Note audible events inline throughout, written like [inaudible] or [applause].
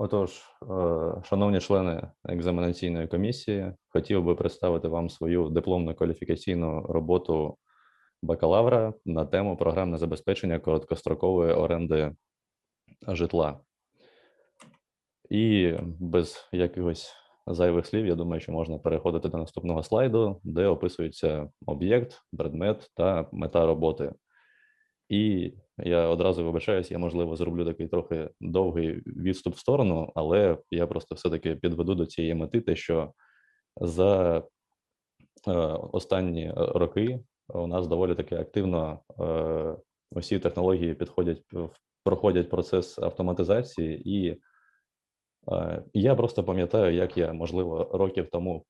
Отож, е, шановні члени екзаменаційної комісії, хотів би представити вам свою дипломну кваліфікаційну роботу бакалавра на тему програмне забезпечення короткострокової оренди житла. І без якихось зайвих слів, я думаю, що можна переходити до наступного слайду, де описується об'єкт, предмет та мета роботи. І я одразу вибачаюсь, я можливо зроблю такий трохи довгий відступ в сторону, але я просто все-таки підведу до цієї мети, те, що за е, останні роки у нас доволі таки активно е, усі технології підходять проходять процес автоматизації, і е, я просто пам'ятаю, як я, можливо, років тому,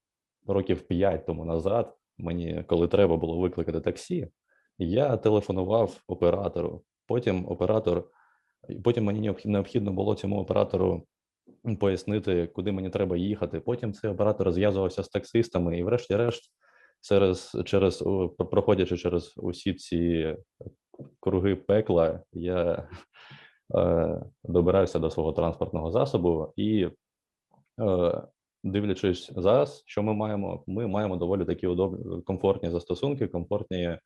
років 5 тому назад, мені коли треба було викликати таксі, я телефонував оператору. Потім оператор, потім мені необхідно було цьому оператору пояснити, куди мені треба їхати. Потім цей оператор зв'язувався з таксистами, і, врешті-решт, через, через проходячи через усі ці круги пекла, я [laughs] е, добирався до свого транспортного засобу і е, дивлячись зараз, що ми маємо, ми маємо доволі такі удобні, комфортні застосунки, комфортні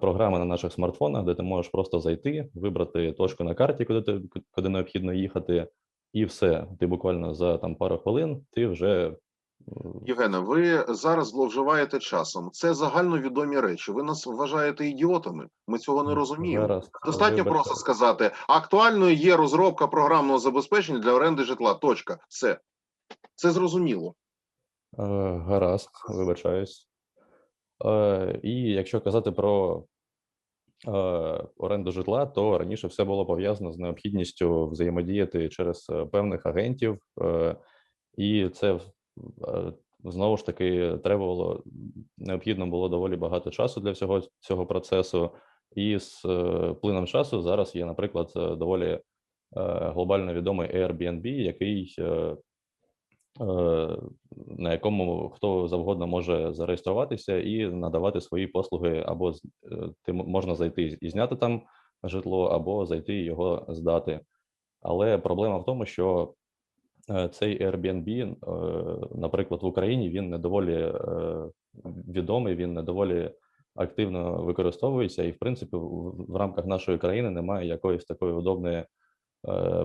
програми на наших смартфонах, де ти можеш просто зайти, вибрати точку на карті, куди ти куди необхідно їхати, і все. Ти буквально за там пару хвилин ти вже е, Євгене, ви зараз зловживаєте часом. Це загальновідомі речі. Ви нас вважаєте ідіотами. Ми цього не розуміємо. зараз Достатньо вибачте. просто сказати: актуальною є розробка програмного забезпечення для оренди житла. Точка. Все. Це зрозуміло. Е, Гаразд, вибачаюсь. Е, І якщо казати про е, оренду житла, то раніше все було пов'язано з необхідністю взаємодіяти через е, певних агентів, і це знову ж таки требувало, необхідно було доволі багато часу для всього цього процесу. І з плином часу зараз є, наприклад, доволі глобально відомий Airbnb, який на якому хто завгодно може зареєструватися і надавати свої послуги, або е, ти можна зайти і зняти там житло, або зайти і його здати. Але проблема в тому, що е, цей Airbnb, е, наприклад, в Україні він не доволі е, відомий, він не доволі активно використовується, і в принципі в, рамках нашої країни немає якоїсь такої удобної е,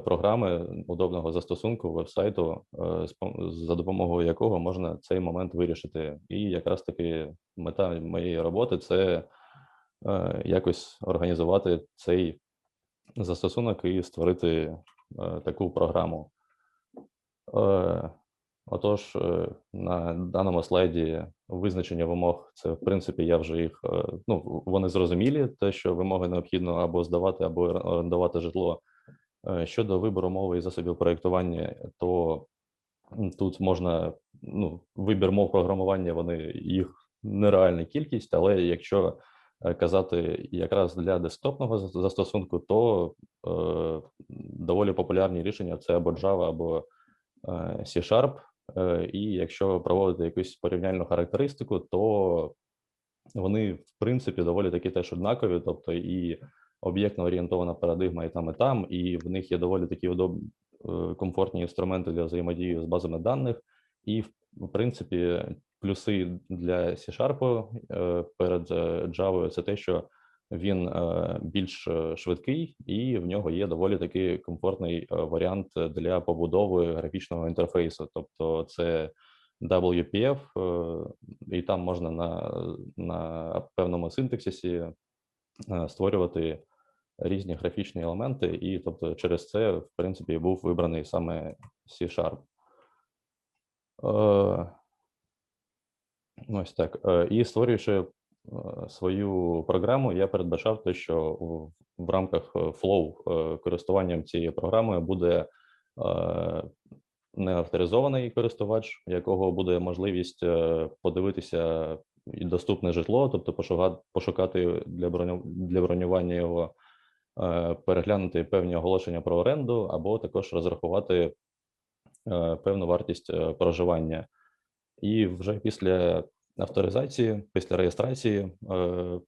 програми, удобного застосунку вебсайту, е, за допомогою якого можна цей момент вирішити. І якраз таки мета моєї роботи це е, якось організувати цей застосунок і створити е, таку програму. Е, Отож, е, на даному слайді визначення вимог, це в принципі я вже їх е, ну вони зрозумілі, те, що вимоги необхідно або здавати, або орендувати житло. Е, Щодо вибору мови і засобів проєктування, то тут можна ну, вибір мов програмування, вони їх нереальна кількість, але якщо е, казати якраз для десктопного застосунку, то е, доволі популярні рішення це або Java, або е, C-Sharp. Е, І якщо проводити якусь порівняльну характеристику, то вони в принципі доволі таки теж однакові, тобто і об'єктно орієнтована парадигма і там, і там, і в них є доволі такі удоб... е, комфортні інструменти для взаємодії з базами даних, і в принципі плюси для C-Sharp е, перед е, Java це те, що він більш швидкий, і в нього є доволі таки комфортний варіант для побудови графічного інтерфейсу. Тобто це WPF, і там можна на, на певному синтаксисі створювати різні графічні елементи, і тобто через це, в принципі, був вибраний саме C-Sharp. Е, Ось так. Е, І створюючи е, свою програму, я передбачав те, що в, рамках flow користуванням цією програмою буде неавторизований користувач, якого буде можливість подивитися і доступне житло, тобто пошукати, для броню, для бронювання його, переглянути певні оголошення про оренду, або також розрахувати е, певну вартість е, проживання. І вже після авторизації, після реєстрації, е,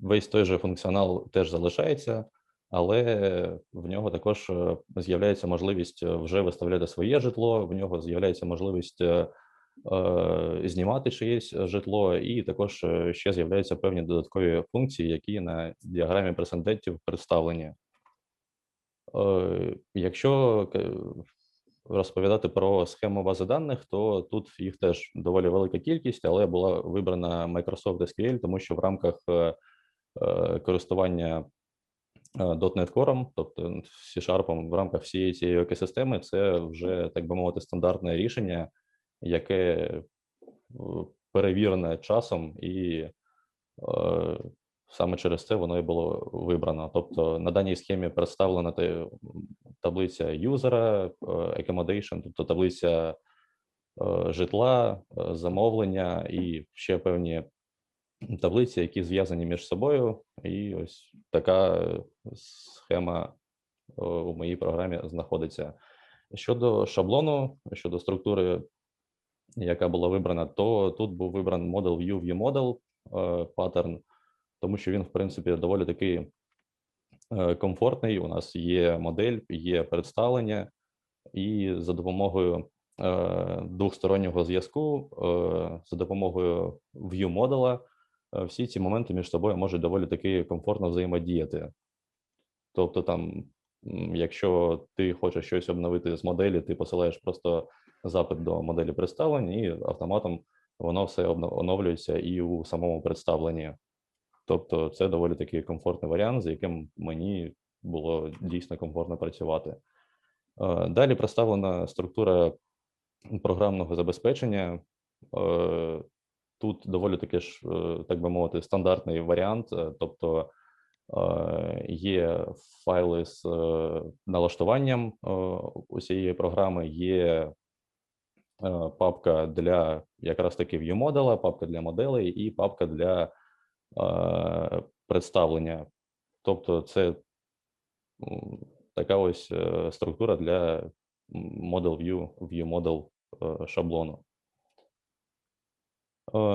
весь той же функціонал теж залишається, але в нього також е, з'являється можливість е, вже виставляти своє житло, в нього з'являється можливість е, е, знімати чиєсь житло, і також е, ще з'являються певні додаткові функції, які на діаграмі прецедентів представлені. Е, Якщо розповідати про схему бази даних, то тут їх теж доволі велика кількість, але була вибрана Microsoft SQL, тому що в рамках е, е, користування е, .NET Core, тобто C-Sharp в рамках всієї цієї екосистеми, це вже, так би мовити, стандартне рішення, яке е, перевірене часом і е, саме через це воно і було вибрано. Тобто на даній схемі представлена таблиця юзера, е, accommodation, тобто таблиця е, житла, е, замовлення і ще певні таблиці, які зв'язані між собою. І ось така схема е, у моїй програмі знаходиться. Щодо шаблону, щодо структури, яка була вибрана, то тут був вибран Model View View Model е, паттерн, тому що він, в принципі, доволі такий е, комфортний. У нас є модель, є представлення, і за допомогою е, двостороннього зв'язку, за допомогою view модела, всі ці моменти між собою можуть доволі таки комфортно взаємодіяти. Тобто, там, якщо ти хочеш щось обновити з моделі, ти посилаєш просто запит до моделі представлень, і автоматом воно все оновлюється і у самому представленні. Тобто, це доволі такий комфортний варіант, з яким мені було дійсно комфортно працювати. Е, Далі представлена структура програмного забезпечення. Е, Тут доволі таки ж, е, так би мовити, стандартний варіант. Тобто є файли з налаштуванням усієї програми, є папка для якраз таки view модела, папка для моделей і папка для е, представлення. Тобто, це така ось е, структура для Model View, View Model е, шаблону.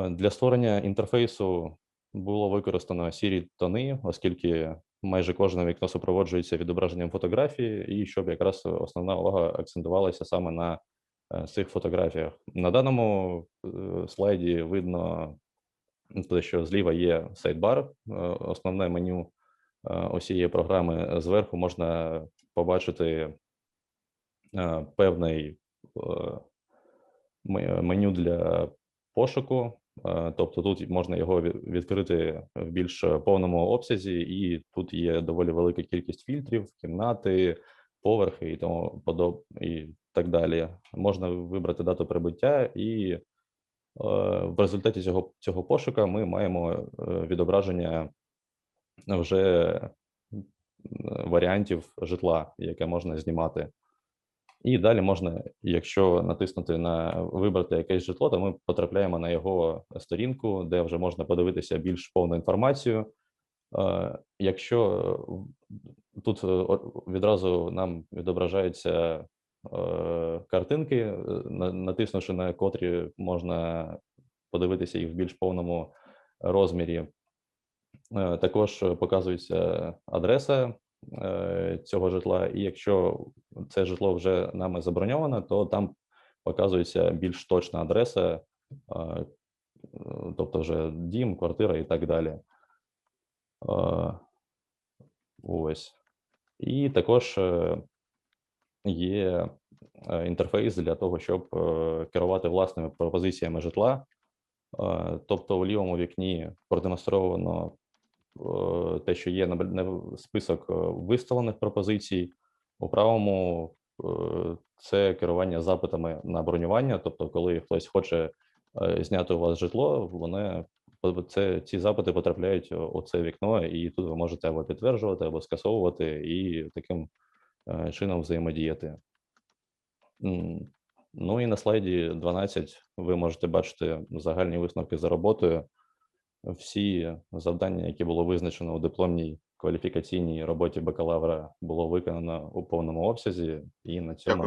Для створення інтерфейсу було використано сірі тони, оскільки майже кожне вікно супроводжується відображенням фотографії, і щоб якраз основна увага акцентувалася саме на цих фотографіях. На даному е, слайді видно те, що зліва є сайдбар, е, основне меню е, усієї програми. Зверху можна побачити е, певний е, меню для пошуку. Е, Тобто тут можна його відкрити в більш повному обсязі, і тут є доволі велика кількість фільтрів, кімнати, поверхи і тому подоб і так далі. Можна вибрати дату прибуття, і е, в результаті цього, цього пошука ми маємо е, відображення вже варіантів житла, яке можна знімати. І далі можна, якщо натиснути на вибрати якесь житло, то ми потрапляємо на його сторінку, де вже можна подивитися більш повну інформацію. Е, Якщо тут е, відразу нам відображаються е, картинки, е, натиснувши на котрі можна подивитися їх в більш повному розмірі. Е, Також показується адреса цього житла, і якщо це житло вже нами заброньоване, то там показується більш точна адреса, тобто вже дім, квартира і так далі. Ось. І також е, є е, інтерфейс для того, щоб е, керувати власними пропозиціями житла. Тобто у лівому вікні продемонстровано те, що є список виставлених пропозицій. У правому це керування запитами на бронювання. Тобто, коли хтось хоче зняти у вас житло, вони це ці запити потрапляють у це вікно, і тут ви можете або підтверджувати, або скасовувати, і таким е, чином взаємодіяти. Ну і на слайді 12 ви можете бачити загальні висновки за роботою. Всі завдання, які було визначено у дипломній кваліфікаційній роботі бакалавра, було виконано у повному обсязі, і на цьому.